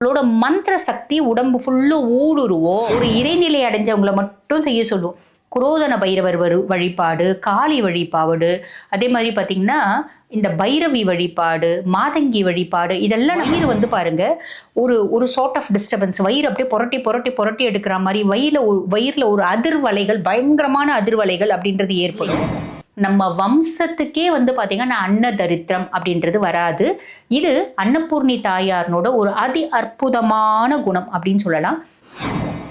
உங்களோட மந்திர சக்தி உடம்பு ஃபுல்லாக ஊடுருவோம் ஒரு இறைநிலை அடைஞ்சவங்களை மட்டும் செய்ய சொல்லுவோம் குரோதன பைரவர் வரு வழிபாடு காளி வழிபாடு அதே மாதிரி பார்த்தீங்கன்னா இந்த பைரவி வழிபாடு மாதங்கி வழிபாடு இதெல்லாம் வயிறு வந்து பாருங்க ஒரு ஒரு சார்ட் ஆஃப் டிஸ்டர்பன்ஸ் வயிறு அப்படியே புரட்டி புரட்டி புரட்டி எடுக்கிற மாதிரி வயிறில் ஒரு வயிறில் ஒரு அதிர்வலைகள் பயங்கரமான அதிர்வலைகள் அப்படின்றது ஏற்படும். நம்ம வம்சத்துக்கே வந்து பார்த்தீங்கன்னா அன்ன தரித்திரம் அப்படின்றது வராது. இது அன்னபூர்ணி தாயாரனோட ஒரு அதி அற்புதமான குணம் அப்படின்னு சொல்லலாம்.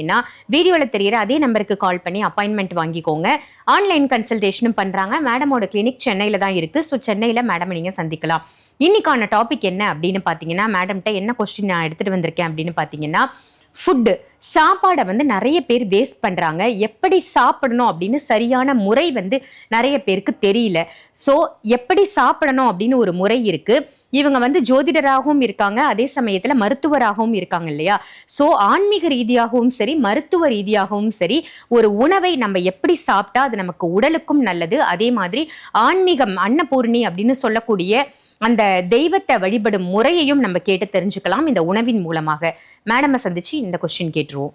நினச்சிங்கன்னா வீடியோவில் தெரியிற அதே நம்பருக்கு கால் பண்ணி அப்பாயின்மெண்ட் வாங்கிக்கோங்க. ஆன்லைன் கன்சல்டேஷனும் பண்ணுறாங்க மேடமோட கிளினிக் சென்னையில் தான் இருக்குது ஸோ சென்னையில் மேடம் நீங்கள் சந்திக்கலாம். இன்னைக்கான டாபிக் என்ன அப்படின்னு பார்த்தீங்கன்னா மேடம்கிட்ட என்ன கொஸ்டின் நான் எடுத்துகிட்டு வந்திருக்கேன் அப்படின்னு பார்த்தீங்கன்னா ஃபுட்டு சாப்பாடை வந்து நிறைய பேர் வேஸ்ட் பண்ணுறாங்க எப்படி சாப்பிடணும் அப்படின்னு சரியான முறை வந்து நிறைய பேருக்கு தெரியல. ஸோ எப்படி சாப்பிடணும் அப்படின்னு ஒரு முறை இருக்குது இவங்க வந்து ஜோதிடராகவும் இருக்காங்க. அதே சமயத்தில் மருத்துவராகவும் இருக்காங்க இல்லையா? ஸோ ஆன்மீக ரீதியாகவும் சரி மருத்துவ ரீதியாகவும் சரி ஒரு உணவை நம்ம எப்படி சாப்பிட்டா அது நமக்கு உடலுக்கும் நல்லது. அதே மாதிரி ஆன்மீகம் அன்னபூர்ணி அப்படின்னு சொல்லக்கூடிய அந்த தெய்வத்தை வழிபடும் முறையையும் நம்ம கேட்டு தெரிஞ்சுக்கலாம் இந்த உணவின் மூலமாக. மேடமை சந்திச்சு இந்த கொஸ்டின் கேட்டுருவோம்.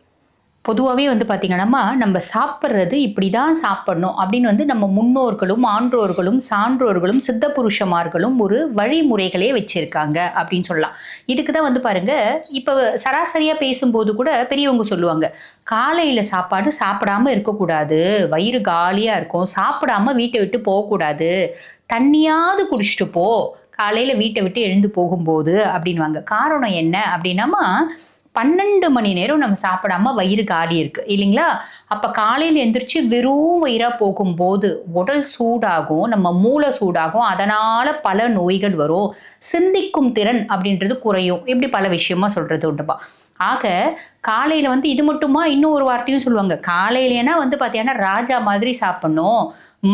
பொதுவாகவே வந்து பார்த்திங்கன்னா நம்ம சாப்பிட்றது இப்படி தான் சாப்பிடணும். அப்படின்னு வந்து நம்ம முன்னோர்களும் ஆன்றோர்களும் சான்றோர்களும் சித்த புருஷமார்களும் ஒரு வழிமுறைகளே வச்சுருக்காங்க அப்படின்னு சொல்லலாம். இதுக்கு தான் வந்து பாருங்க இப்போ சராசரியாக பேசும்போது கூட பெரியவங்க சொல்லுவாங்க காலையில் சாப்பாடு சாப்பிடாம இருக்கக்கூடாது. வயிறு காலியாக இருக்கும். சாப்பிடாம வீட்டை விட்டு போகக்கூடாது. தண்ணியாவது குடிச்சிட்டு போ. காலையில் வீட்டை விட்டு எழுந்து போகும்போது அப்படின்வாங்க காரணம் என்ன அப்படின்னாமா பன்னெண்டு மணி நேரம் நம்ம சாப்பிடாம வயிறு காலி இருக்கு. இல்லைங்களா? அப்போ காலையில் எந்திரிச்சு வெறும் வயிறாக போகும்போது உடல் சூடாகும் நம்ம மூளை சூடாகும். அதனால பல நோய்கள் வரும். சிந்திக்கும் திறன் அப்படின்றது குறையும். இப்படி பல விஷயமா சொல்றது உண்டுப்பா. ஆக காலையில் வந்து இது மட்டுமா? இன்னும் ஒரு வார்த்தையும் சொல்லுவாங்க. காலையிலேனா வந்து பார்த்தீங்கன்னா ராஜா மாதிரி சாப்பிட்ணும்.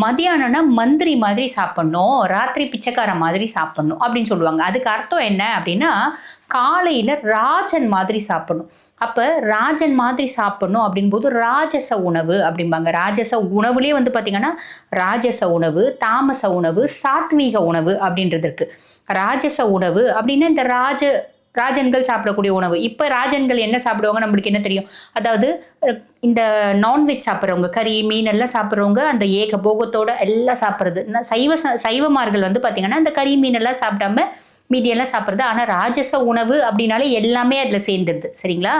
மதியானம்னா மந்திரி மாதிரி சாப்பிட்ணும். ராத்திரி பிச்சைக்கார மாதிரி சாப்பிட்ணும் அப்படின்னு சொல்லுவாங்க. அதுக்கு அர்த்தம் என்ன அப்படின்னா காலையில் ராஜன் மாதிரி சாப்பிடணும். அப்போ ராஜன் மாதிரி சாப்பிடணும் அப்படின்போது ராஜச உணவு அப்படிம்பாங்க. ராஜச உணவுலேயே வந்து பார்த்திங்கன்னா ராஜச உணவு தாமச உணவு சாத்வீக உணவு அப்படின்றது இருக்குது ராஜச உணவு அப்படின்னா இந்த ராஜ ராஜன்கள் சாப்பிடக்கூடிய உணவு. இப்போ ராஜன்கள் என்ன சாப்பிடுவாங்க? நம்மளுக்கு என்ன தெரியும்? அதாவது இந்த நான்வெஜ் சாப்பிட்றவங்க கறி மீன் எல்லாம் சாப்பிட்றவங்க அந்த ஏக போகத்தோட எல்லாம் சாப்பிட்றது. சைவ சைவமார்கள் வந்து பார்த்திங்கன்னா இந்த கறி மீன் எல்லாம் சாப்பிடாம மீதியெல்லாம் சாப்பிட்றது. ஆனால் ராஜச உணவு அப்படின்னாலே எல்லாமே அதில் சேர்ந்துருது. சரிங்களா?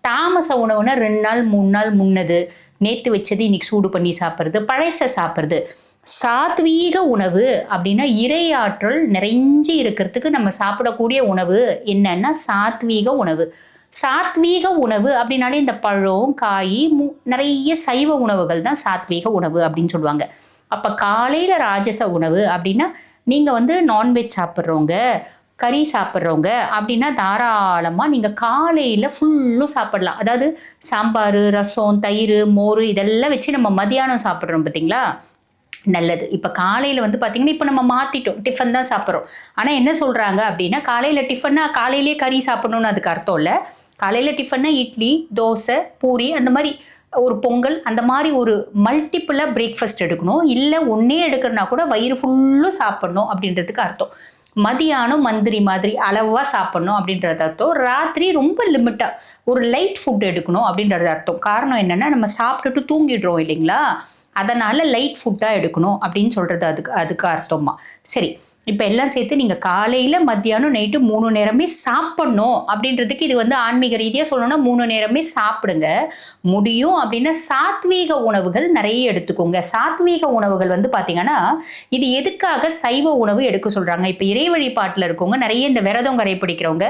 தாமச உணவுனா ரெண்டு நாள் மூணு நாள் முன்னது. நேற்று வச்சது இன்னைக்கு சூடு பண்ணி சாப்பிட்றது. பழச சாப்பிட்றது. சாத்வீக உணவு அப்படின்னா இறையாற்றல் நிறைஞ்சு இருக்கிறதுக்கு நம்ம சாப்பிடக்கூடிய உணவு என்னன்னா சாத்வீக உணவு. சாத்வீக உணவு அப்படின்னாலே இந்த பழம் காய் மு நிறைய சைவ உணவுகள் தான் சாத்வீக உணவு அப்படின்னு சொல்லுவாங்க. அப்போ காலையில் ராஜச உணவு அப்படின்னா நீங்கள் வந்து நான்வெஜ் சாப்பிட்றவங்க கறி சாப்பிட்றவங்க அப்படின்னா தாராளமாக நீங்கள் காலையில் ஃபுல்லும் சாப்பிடலாம். அதாவது சாம்பார் ரசம் தயிர் மோர் இதெல்லாம் வச்சு நம்ம மதியானம் சாப்பிட்றோம் பார்த்தீங்களா நல்லது. இப்போ காலையில் வந்து பார்த்திங்கன்னா இப்போ நம்ம மாற்றிட்டோம் டிஃபன் தான் சாப்பிட்றோம். ஆனால் என்ன சொல்கிறாங்க அப்படின்னா காலையில் டிஃபன்னா காலையிலே கறி சாப்பிடணும்னு அதுக்கு அர்த்தம் இல்லை. காலையில் டிஃபன்னா இட்லி தோசை பூரி அந்த மாதிரி ஒரு பொங்கல் அந்த மாதிரி ஒரு மல்டிப்புளாக பிரேக்ஃபாஸ்ட் எடுக்கணும். இல்லை ஒன்றே எடுக்கிறனா கூட வயிறு ஃபுல்லும் சாப்பிட்ணும் அப்படின்றதுக்கு அர்த்தம். மதியானம் மந்திரி மாதிரி அளவாக சாப்பிட்ணும் அப்படின்றது அர்த்தம். ராத்திரி ரொம்ப லிமிட்டாக ஒரு லைட் ஃபுட் எடுக்கணும் அப்படின்றது அர்த்தம். காரணம் என்னென்னா நம்ம சாப்பிட்டுட்டு தூங்கிடுறோம் இல்லைங்களா? அதனால் லைட் ஃபுட்டாக எடுக்கணும் அப்படின்னு சொல்கிறது அதுக்கு அதுக்கு அர்த்தமா? சரி. இப்போ எல்லாம் சேர்த்து நீங்கள் காலையில் மத்தியானம் நைட்டு மூணு நேரமே சாப்பிட்ணும் அப்படின்றதுக்கு இது வந்து ஆன்மீக ரீதியாக சொல்லணும்னா மூணு நேரமே சாப்பிடுங்க. முடியும் அப்படின்னா சாத்வீக உணவுகள் நிறைய எடுத்துக்கோங்க. சாத்வீக உணவுகள் வந்து பார்த்தீங்கன்னா இது எதுக்காக சைவ உணவு எடுக்க சொல்கிறாங்க இப்போ இறை வழிபாட்டில் இருக்கவங்க நிறைய இந்த விரதம் கரைப்பிடிக்கிறவங்க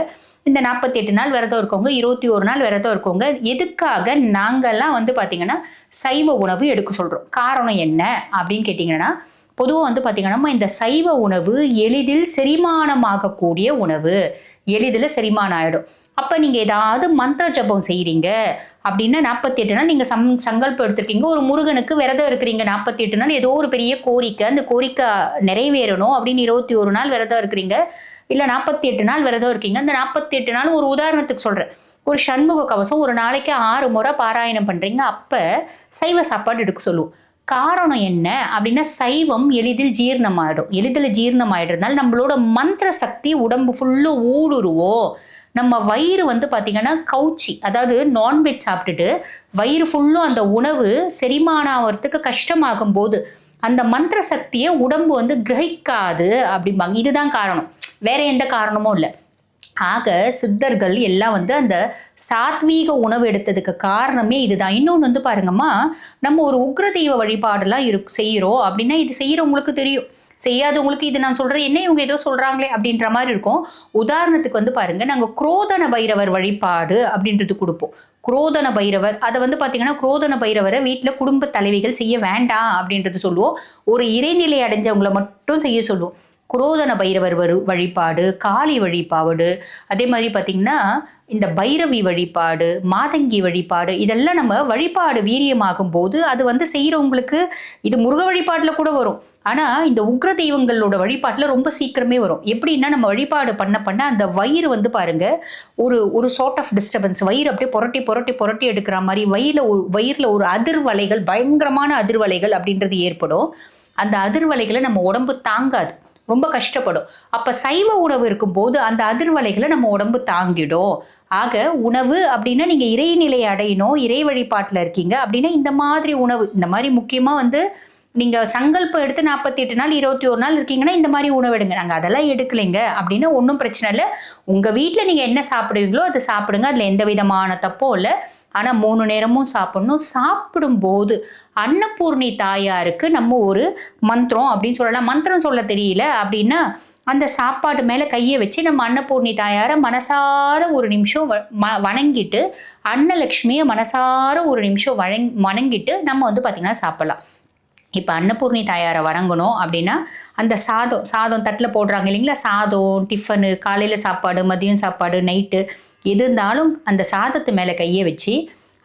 இந்த நாற்பத்தி எட்டு நாள் விரதம் இருக்கவங்க இருபத்தி ஒரு நாள் விரதம் இருக்கவங்க எதுக்காக நாங்கள்லாம் வந்து பார்த்தீங்கன்னா சைவ உணவு எடுக்க சொல்கிறோம் காரணம் என்ன அப்படின்னு கேட்டிங்கன்னா பொதுவாக வந்து பார்த்திங்கன்னா இந்த சைவ உணவு எளிதில் செரிமானமாகக்கூடிய உணவு. எளிதில் செரிமானம் ஆகிடும் அப்போ நீங்கள் ஏதாவது மந்திர ஜபம் செய்கிறீங்க அப்படின்னா நாற்பத்தி எட்டு நாள் நீங்கள் சம் சங்கல்பம் எடுத்திருக்கீங்க. ஒரு முருகனுக்கு விரதம் இருக்கிறீங்க நாற்பத்தி எட்டு நாள் ஏதோ ஒரு பெரிய கோரிக்கை. அந்த கோரிக்கை நிறைவேறணும் அப்படின்னு இருபத்தி ஒரு நாள் விரதம் இருக்கிறீங்க. இல்லை நாற்பத்தி எட்டு நாள் விரதம் இருக்கீங்க. அந்த நாற்பத்தி எட்டு நாள் ஒரு உதாரணத்துக்கு சொல்கிறேன் ஒரு சண்முக கவசம் ஒரு நாளைக்கு ஆறு முறை பாராயணம் பண்ணுறீங்க அப்போ சைவ சாப்பாடு எடுக்க சொல்லுவோம். காரணம் என்ன அப்படின்னா சைவம் எளிதில் ஜீரணமாயிடும். எளிதில் ஜீரணமாயிடுறதுனால நம்மளோட மந்திர சக்தி உடம்பு ஃபுல்லும் ஊடுருவோம் நம்ம வயிறு வந்து பார்த்திங்கன்னா கவுச்சி அதாவது நான்வெஜ் சாப்பிட்டுட்டு வயிறு ஃபுல்லும் அந்த உணவு செரிமானம் ஆகிறதுக்கு கஷ்டமாகும் போது அந்த மந்திர சக்தியை உடம்பு வந்து கிரகிக்காது அப்படிம்பாங்க. இதுதான் காரணம். வேற எந்த காரணமும் இல்லை. ஆக சித்தர்கள் எல்லாம் வந்து அந்த சாத்வீக உணவு எடுத்ததுக்கு காரணமே இதுதான். இன்னொன்று வந்து பாருங்கம்மா நம்ம ஒரு உக்ர தெய்வ வழிபாடெல்லாம் இரு செய்கிறோம் அப்படின்னா இது செய்கிறவங்களுக்கு தெரியும். செய்யாதவங்களுக்கு இது நான் சொல்கிறேன் என்ன இவங்க ஏதோ சொல்கிறாங்களே அப்படின்ற மாதிரி இருக்கும். உதாரணத்துக்கு வந்து பாருங்கள் நாங்கள் குரோதன பைரவர் வழிபாடு அப்படின்றது கொடுப்போம். குரோதன பைரவர் அதை வந்து பார்த்தீங்கன்னா குரோதன பைரவரை வீட்டில் குடும்ப தலைவிகள் செய்ய வேண்டாம் அப்படின்றது சொல்லுவோம். ஒரு இறைநிலை அடைஞ்சவங்களை மட்டும் செய்ய சொல்லுவோம். குரோதன பைரவர் வரு வழிபாடு காளி வழிபாடு அதே மாதிரி பார்த்திங்கன்னா இந்த பைரவி வழிபாடு மாதங்கி வழிபாடு இதெல்லாம் நம்ம வழிபாடு வீரியமாகும் போது அது வந்து செய்கிறவங்களுக்கு இது முருக வழிபாட்டில் கூட வரும். ஆனால் இந்த உக்ர தெய்வங்களோட வழிபாட்டில் ரொம்ப சீக்கிரமே வரும். எப்படின்னா நம்ம வழிபாடு பண்ண பண்ண அந்த வயிறு வந்து பாருங்க ஒரு ஒரு சார்ட் ஆஃப் டிஸ்டர்பன்ஸ் வயிறு அப்படியே புரட்டி புரட்டி புரட்டி எடுக்கிற மாதிரி வயிறில் ஒரு வயிறில் ஒரு அதிர்வலைகள் பயங்கரமான அதிர்வலைகள் அப்படின்றது ஏற்படும். அந்த அதிர்வலைகளை நம்ம உடம்பு தாங்காது. ரொம்ப கஷ்டப்படும். அப்போ சைவ உணவு இருக்கும்போது அந்த அதிர்வலைகளை நம்ம உடம்பு தாங்கிடும். ஆக உணவு அப்படின்னா நீங்கள் இறைநிலை அடையணும் இறை வழிபாட்டில் இருக்கீங்க அப்படின்னா இந்த மாதிரி உணவு இந்த மாதிரி முக்கியமாக வந்து நீங்கள் சங்கல்பம் எடுத்து நாற்பத்தி எட்டு நாள் இருபத்தி ஒரு நாள் இருக்கீங்கன்னா இந்த மாதிரி உணவு எடுங்க. நாங்கள் அதெல்லாம் எடுக்கலைங்க அப்படின்னா ஒன்றும் பிரச்சனை இல்லை. உங்கள் வீட்டில் நீங்கள் என்ன சாப்பிடுவீங்களோ அதை சாப்பிடுங்க. அதில் எந்த விதமான தப்பும் இல்லை. ஆனால் மூணு நேரமும் சாப்பிடணும். சாப்பிடும்போது அன்னபூர்ணி தாயாருக்கு நம்ம ஒரு மந்திரம் அப்படின்னு சொல்லலாம். மந்திரம் சொல்ல தெரியல. அப்படின்னா அந்த சாப்பாடு மேலே கையை வச்சு நம்ம அன்னபூர்ணி தாயாரை மனசார ஒரு நிமிஷம் வ- ம- வணங்கிட்டு அன்னலக்ஷ்மியை மனசார ஒரு நிமிஷம் வழங் வணங்கிட்டு நம்ம வந்து பார்த்திங்கன்னா சாப்பிட்லாம். இப்போ அன்னபூர்ணி தாயாரை வணங்கணும் அப்படின்னா அந்த சாதம் சாதம் தட்டில் போடுறாங்க இல்லைங்களா? சாதம் டிஃபனு காலையில் சாப்பாடு மதியம் சாப்பாடு நைட்டு எது இருந்தாலும் அந்த சாதத்து மேலே கையை வச்சு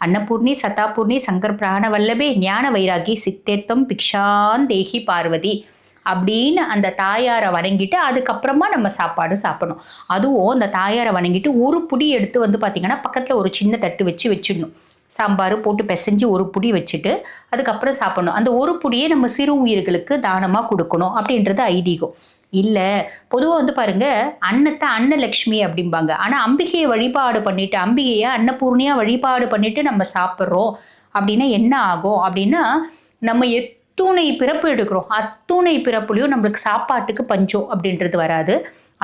அன்னபூர்ணி சதாபூர்ணி சங்கர் பிராணவல்லபே ஞான வைராகி சித்தேத்தம் பிக்ஷாந்தேகி பார்வதி அப்படின்னு அந்த தாயாரை வணங்கிட்டு அதுக்கப்புறமா நம்ம சாப்பாடு சாப்பிடணும். அதுவும் அந்த தாயாரை வணங்கிட்டு ஒரு புடி எடுத்து வந்து பார்த்திங்கன்னா பக்கத்தில் ஒரு சின்ன தட்டு வச்சு வச்சிடணும். சாம்பார் போட்டு பிசைஞ்சு ஒரு புடி வச்சுட்டு அதுக்கப்புறம் சாப்பிடணும். அந்த ஒரு புடியை நம்ம சிறு உயிர்களுக்கு தானமாக கொடுக்கணும் அப்படின்றது ஐதீகம். இல்லை பொதுவாக வந்து பாருங்க அன்னத்தை அன்னலக்ஷ்மி அப்படிம்பாங்க. ஆனால் அம்பிகையை வழிபாடு பண்ணிட்டு அம்பிகையை அன்னபூர்ணியாக வழிபாடு பண்ணிட்டு நம்ம சாப்பிட்றோம் அப்படின்னா என்ன ஆகும் அப்படின்னா நம்ம எத்துணை பிறப்பு எடுக்கிறோம். அத்துணை பிறப்புலையும் நம்மளுக்கு சாப்பாட்டுக்கு பஞ்சம் அப்படின்றது வராது.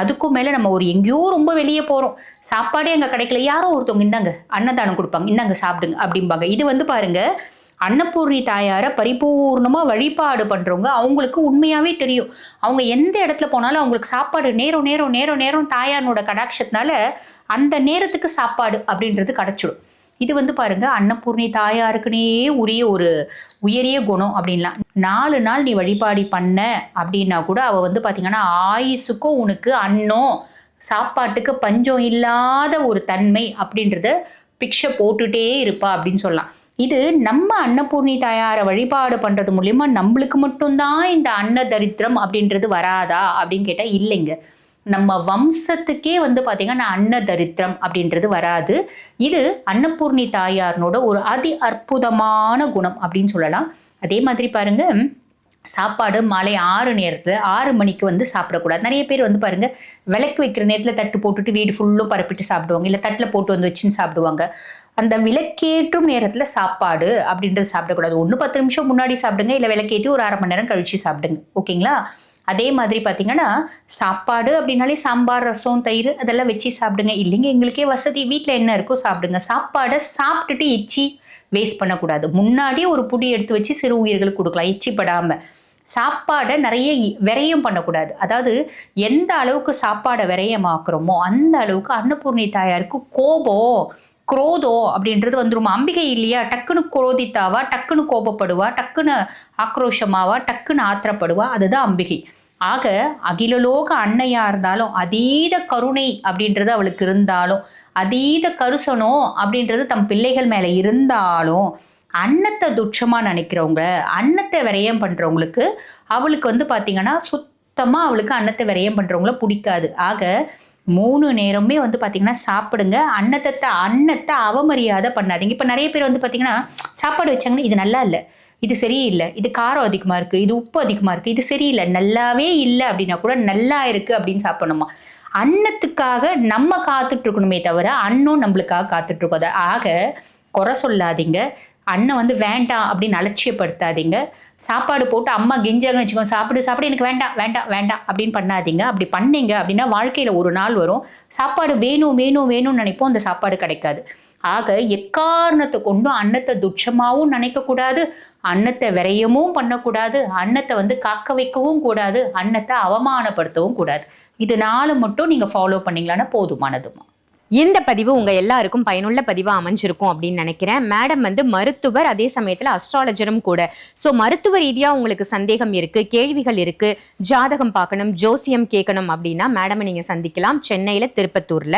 அதுக்கும் மேலே நம்ம ஒரு எங்கேயோ ரொம்ப வெளியே போகிறோம் சாப்பாடே அங்கே கிடைக்கல. யாரோ ஒருத்தவங்க இந்தாங்க அன்னதானம் கொடுப்பாங்க. இந்தாங்க சாப்பிடுங்க அப்படிம்பாங்க. இது வந்து பாருங்க அன்னபூர்ணி தாயாரை பரிபூர்ணமாக வழிபாடு பண்ணுறவங்க அவங்களுக்கு உண்மையாகவே தெரியும். அவங்க எந்த இடத்துல போனாலும் அவங்களுக்கு சாப்பாடு நேரம் நேரம் நேரம் நேரம் தாயாரனோட கடாட்சத்தினால அந்த நேரத்துக்கு சாப்பாடு அப்படின்றது கிடச்சிடும். இது வந்து பாருங்க அன்னபூர்ணி தாயாருக்குனே உரிய ஒரு உயரிய குணம் அப்படின்லாம். நாலு நாள் நீ வழிபாடு பண்ண அப்படின்னா கூட அவள் வந்து பார்த்தீங்கன்னா ஆயுசுக்கும் உனக்கு அன்னம் சாப்பாட்டுக்கு பஞ்சம் இல்லாத ஒரு தன்மை அப்படின்றத பிக்ஷை போட்டுட்டே இருப்பா அப்படின்னு சொல்லலாம். இது நம்ம அன்னபூர்ணி தாயாரை வழிபாடு பண்ணுறது மூலியமா நம்மளுக்கு மட்டும்தான் இந்த அன்ன தரித்திரம் அப்படின்றது வராதா அப்படின்னு கேட்டால் இல்லைங்க. நம்ம வம்சத்துக்கே வந்து பார்த்தீங்கன்னா அன்ன தரித்திரம் அப்படின்றது வராது. இது அன்னபூர்ணி தாயாரனோட ஒரு அதி அற்புதமான குணம் அப்படின்னு சொல்லலாம். அதே மாதிரி பாருங்க சாப்பாடு மாலை ஆறு நேரத்தில் ஆறு மணிக்கு வந்து சாப்பிடக்கூடாது. நிறைய பேர் வந்து பாருங்கள் விளக்கு வைக்கிற நேரத்தில் தட்டு போட்டுட்டு வீடு ஃபுல்லும் பரப்பிட்டு சாப்பிடுவாங்க. இல்லை தட்டில் போட்டு வந்து வச்சுன்னு சாப்பிடுவாங்க. அந்த விளக்கேற்றும் நேரத்தில் சாப்பாடு அப்படின்றது சாப்பிடக்கூடாது. ஒன்று பத்து நிமிஷம் முன்னாடி சாப்பிடுங்க இல்லை விளக்கேற்றி ஒரு அரை மணி நேரம் கழித்து சாப்பிடுங்க. ஓகேங்களா? அதே மாதிரி பார்த்தீங்கன்னா சாப்பாடு அப்படின்னாலே சாம்பார் ரசம் தயிர் அதெல்லாம் வச்சு சாப்பிடுங்க. இல்லைங்க எங்களுக்கே வசதி. வீட்டில் என்ன இருக்கோ சாப்பிடுங்க. சாப்பாடை சாப்பிட்டுட்டு எச்சி வேஸ்ட் பண்ணக்கூடாது. முன்னாடியே ஒரு புடி எடுத்து வச்சு சிறு உயிர்களுக்கு கொடுக்கலாம். எச்சி படாமல் சாப்பாடை நிறைய இ- விரயம் பண்ணக்கூடாது. அதாவது எந்த அளவுக்கு சாப்பாடை விரயமாக்குறோமோ அந்த அளவுக்கு அன்னபூர்ணி தாயாருக்கு கோபம். குரோதம் அப்படின்றது வந்துரும்? அம்பிகை இல்லையா? டக்குன்னு குரோதித்தாவா? டக்குன்னு கோபப்படுவா? டக்குன்னு ஆக்ரோஷமாவா? டக்குன்னு ஆத்திரப்படுவா? அதுதான் அம்பிகை. ஆக அகிலலோக அன்னையா இருந்தாலும் அதீத கருணை அப்படின்றது அவளுக்கு இருந்தாலும் அதீத கருசனோ அப்படின்றது தம் பிள்ளைகள் மேலே இருந்தாலும் அன்னத்தை துட்சமாக நினைக்கிறவங்க அன்னத்தை விரயம் பண்ணுறவங்களுக்கு அவளுக்கு வந்து பார்த்திங்கன்னா சுத்தமாக அவளுக்கு அன்னத்தை விரயம் பண்ணுறவங்கள பிடிக்காது. ஆக மூணு நேரமே வந்து பார்த்திங்கன்னா சாப்பிடுங்க. அன்னத்தை அன்னத்தை அவமரியாதை பண்ணாதீங்க. இப்போ நிறைய பேர் வந்து பார்த்திங்கன்னா சாப்பாடு வச்சாங்கன்னா இது நல்லா இல்லை. இது சரியில்லை. இது காரம் அதிகமாக இருக்குது இது உப்பு அதிகமாக இருக்குது இது சரியில்லை. நல்லாவே இல்லை அப்படின்னா கூட நல்லா இருக்குது அப்படின்னு சாப்பிடணுமா? அன்னத்துக்காக நம்ம காத்துட்டு இருக்கணுமே தவிர அன்னும் நம்மளுக்காக காத்துட்ருக்கோம் அதை ஆக குறை சொல்லாதீங்க. அன்னை வந்து வேண்டாம் அப்படின்னு அலட்சியப்படுத்தாதீங்க. சாப்பாடு போட்டு அம்மா கெஞ்சாங்கன்னு வச்சுக்கோங்க. சாப்பிடு சாப்பிடு எனக்கு வேண்டாம் வேண்டாம் வேண்டாம் அப்படின்னு பண்ணாதீங்க. அப்படி பண்ணீங்க அப்படின்னா வாழ்க்கையில் ஒரு நாள் வரும். சாப்பாடு வேணும் வேணும் வேணும்னு நினைப்போம். அந்த சாப்பாடு கிடைக்காது. ஆக எக்காரணத்தை கொண்டும் அன்னத்தை துட்சமாகவும் நினைக்கக்கூடாது. அன்னத்தை விரயமும் பண்ணக்கூடாது. அன்னத்தை வந்து காக்க வைக்கவும் கூடாது. அன்னத்தை அவமானப்படுத்தவும் கூடாது. இது நாலு மட்டும் நீங்கள் ஃபாலோ பண்ணீங்களான்னா போதுமானதுமா இந்த பதிவு உங்க எல்லாருக்கும் பயனுள்ள பதிவா அமைஞ்சிருக்கும் அப்படின்னு நினைக்கிறேன். மேடம் வந்து மருத்துவர் அதே சமயத்துல அஸ்ட்ராலஜரும் கூட. சோ மருத்துவ ரீதியா உங்களுக்கு சந்தேகம் இருக்கு கேள்விகள் இருக்கு ஜாதகம் பார்க்கணும் ஜோசியம் கேட்கணும் அப்படின்னா மேடமை நீங்க சந்திக்கலாம். சென்னையில திருப்பத்தூர்ல.